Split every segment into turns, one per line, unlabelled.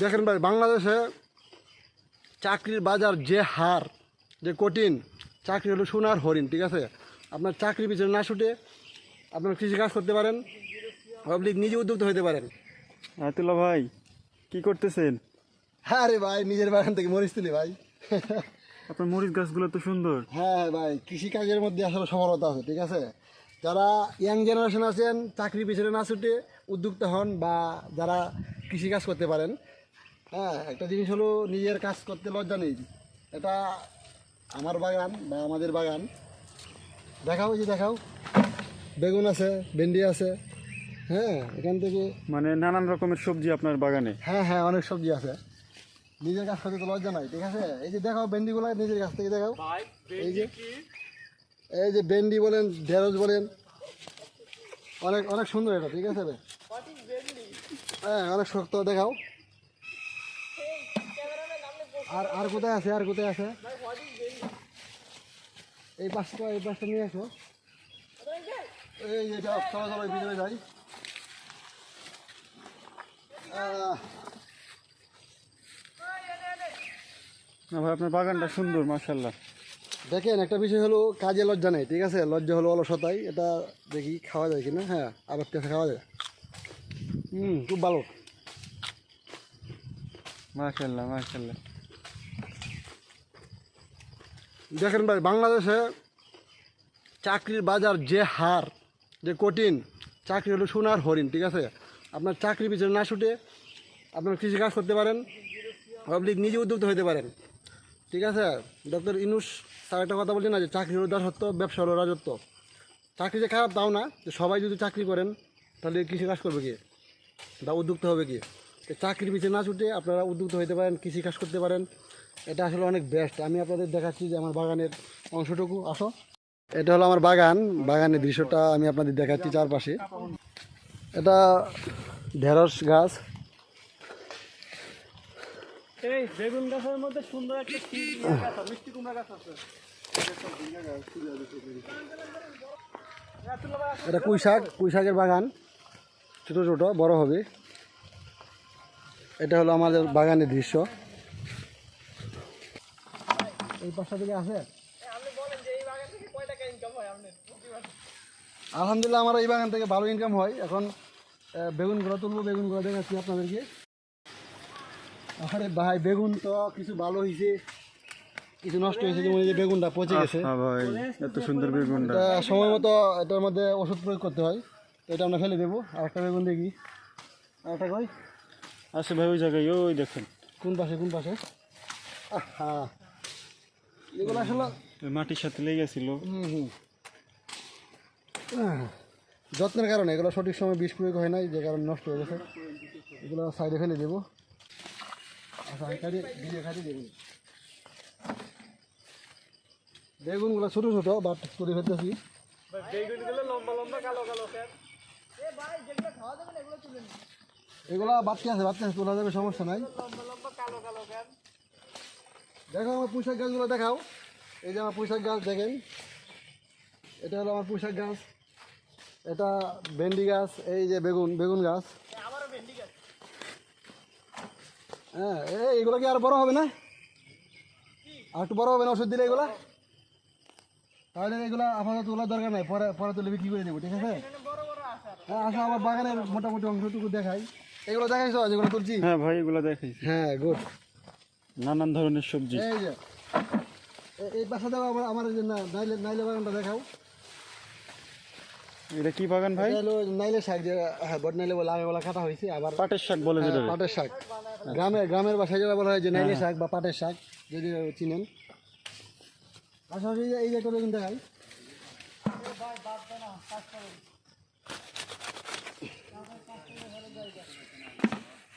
দেখেন ভাই বাংলাদেশে চাকরির বাজার যে হার যে কঠিন চাকরি হলো সোনার হরিণ ঠিক আছে? আপনার চাকরির পিছনে না ছুটে আপনার কৃষি কাজ করতে পারেন আপনি নিজে উদ্যোক্তা হতে পারেন।
আয়তুল্লাহ ভাই কি করতেছেন?
হ্যাঁ রে ভাই নিজের বাগান থেকে মরিচ তুলি ভাই।
আপনার মরিচ গাছগুলো তো সুন্দর।
হ্যাঁ ভাই কৃষিকাজের মধ্যে আসলে সফলতা আছে ঠিক আছে? যারা ইয়াং জেনারেশন আছেন চাকরি পিছনে না ছুটে উদ্যোক্তা হন বা যারা কৃষিকাজ করতে পারেন হ্যাঁ একটা জিনিস হলো নিজের কাজ করতে লজ্জা নেই। এটা আমার বাগান বা আমাদের বাগান। দেখাও এই যে দেখাও। বেগুন আছে ভেন্ডি আছে হ্যাঁ এখান থেকে
মানে নানান রকমের সবজি আপনার বাগানে।
হ্যাঁ হ্যাঁ অনেক সবজি আছে। নিজের কাছ করতে তো লজ্জা নাই ঠিক আছে? এই যে দেখাও ভেন্ডিগুলো নিজের কাছ থেকে দেখাও। এই যে এই যে ভেন্ডি বলেন ঢেঁড়স বলেন। অনেক অনেক সুন্দর এটা ঠিক আছে হ্যাঁ অনেক শক্ত দেখাও। আর আর কোথায় আছে আর কোথায় আছে? এই পাঁচটা এই পাঁচটা নিয়ে আসো। এই যে চলো চলো ভিতরে যাই।
না ভাই আপনার বাগানটা সুন্দর মাশাল্লাহ
দেখেন একটা বিষয় হলো কাজে লজ্জা নেই ঠিক আছে? লজ্জা হলো অলসতাই এটা দেখি খাওয়া যায় কিনা? হ্যাঁ আবার পেঁচা খাওয়া যায়। হুম খুব ভালো।
মাশাল্লাহ মাশাল্লাহ
দেখেন ভাই, বাংলাদেশে চাকরির বাজার যে হার, যে কঠিন, চাকরি হলো সোনার হরিণ, ঠিক আছে? আপনার চাকরির পিছনে না ছুটে আপনার কৃষি কাজ করতে পারেন, পাবলিক নিজে উদ্যোক্তা হতে পারেন, ঠিক আছে? ডক্টর ইনুস স্যার একটা কথা বলছেন না যে চাকরি হলো দাসত্ব, ব্যবসা হলো রাজত্ব। চাকরি যে খারাপ তাও না, যে সবাই যদি চাকরি করেন, তাহলে কৃষি কাজ করবে কি? বা উদ্যোক্তা হবে কি? চাকরির পিছনে না ছুটে আপনারা উদ্যুক্ত হতে পারেন কৃষি কাজ করতে পারেন। এটা আসলে অনেক বেস্ট আমি আপনাদের দেখাচ্ছি যে আমার বাগানের অংশটুকু। আসো। এটা হলো আমার বাগান। বাগানের দৃশ্যটা আমি আপনাদের দেখাচ্ছি চারপাশে। এটা ঢেঁড়স গাছ।
এই বেগুন গাছের মধ্যে সুন্দর একটা মিষ্টি কুমড়া গাছ আছে।
এটা পুঁই শাক পুঁই শাকের বাগান। ছোটো ছোটো বড় হবে। এটা হলো আমাদের বাগানের দৃশ্য। এই পাশটা থেকে আছে? আলহামদুলিল্লাহ আমার এই বাগান থেকে ভালো ইনকাম হয়। এখন বেগুন বেগুনগুলো তুলবো বেগুনগুলো দেখাচ্ছি আপনাদেরকে। আরে ভাই বেগুন তো কিছু ভালো হয়েছে কিছু নষ্ট হয়েছে যেমন এই যে বেগুনটা পচে গেছে।
ভাই এত সুন্দর বেগুনটা।
সময় মতো এটার মধ্যে ওষুধ প্রয়োগ করতে হয়। তো এটা আমরা ফেলে দেবো। আর একটা বেগুন দেখি। আর একটা কই?
আছে ভাই ওই জায়গায় ওই দেখেন।
কোন পাশে কোন পাশে? হ্যাঁ এগুলো আসলে
ওই মাটির সাথে লেগে গেছিল
হুম। হুম যত্নের কারণে এগুলো সঠিক সময় বিষ প্রয়োগ হয় নাই যে কারণে নষ্ট হয়ে গেছে। এগুলো সাইডে ফেলে দেবো। আচ্ছা বেগুনগুলো ছোটো ছোটো বাট তুলে ফেলতেছি। এগুলো বাড়তি আছে বাড়তি আছে, তোলা যাবে, সমস্যা নাই। দেখো আমার পুঁইশাক গাছগুলো দেখাও। এই যে আমার পুঁইশাক গাছ দেখেন। এটা হলো আমার পুঁইশাক গাছ। এটা ভেন্ডি গাছ, এই যে বেগুন বেগুন গাছ। হ্যাঁ এগুলো কি আর বড় হবে না? আর একটু বড় হবে না ওষুধ দিলে এগুলা? তাহলে এগুলা আপাতত তোলার দরকার নাই, পরে পরে তুলে বিক্রি করে দেবো, ঠিক আছে? হ্যাঁ আসো, আমার বাগানের মোটামুটি অংশটুকু দেখাই। এগুলো দেখাইছো যেগুলো তুলছি?
হ্যাঁ ভাই এগুলা দেখাইছি।
হ্যাঁ গুড
নানান ধরনের সবজি।
এই যে এই দেওয়া আমার আমার যে নাইলে নাইলে বাগানটা দেখাও।
এটা কি বাগান ভাই?
নাইলে শাক যে হ্যাঁ বট নাইলে বলে আগে বলা কাটা হয়েছে আবার
পাটের শাক বলে যেটা
হ্যাঁ, পাটের শাক। গ্রামে গ্রামের বাসায় যেটা বলা হয় যে নাইলে শাক বা পাটের শাক যদি চিনেন। পাশাপাশি এই যে- একটা দেখাই।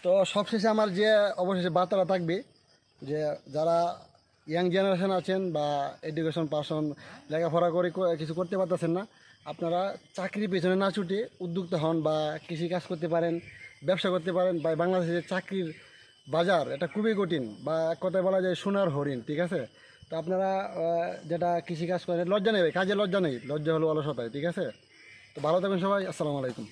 তো সবশেষে আমার যে অবশেষে বার্তাটা থাকবে যে যারা ইয়াং জেনারেশন আছেন বা এডুকেশন পার্সন, লেখাপড়া করে কিছু করতে পারতেছেন না, আপনারা চাকরির পেছনে না ছুটে উদ্যোক্তা হন বা কৃষি কাজ করতে পারেন, ব্যবসা করতে পারেন বা বাংলাদেশের চাকরির বাজার, এটা খুবই কঠিন বা এক কথায় বলা যায় সোনার হরিণ, ঠিক আছে? তো আপনারা যেটা কৃষি কাজ করেন, লজ্জা নেবে কাজে লজ্জা নেই, লজ্জা হলো অলসতায়, ঠিক আছে? তো ভালো থাকবেন সবাই, আসসালামু আলাইকুম।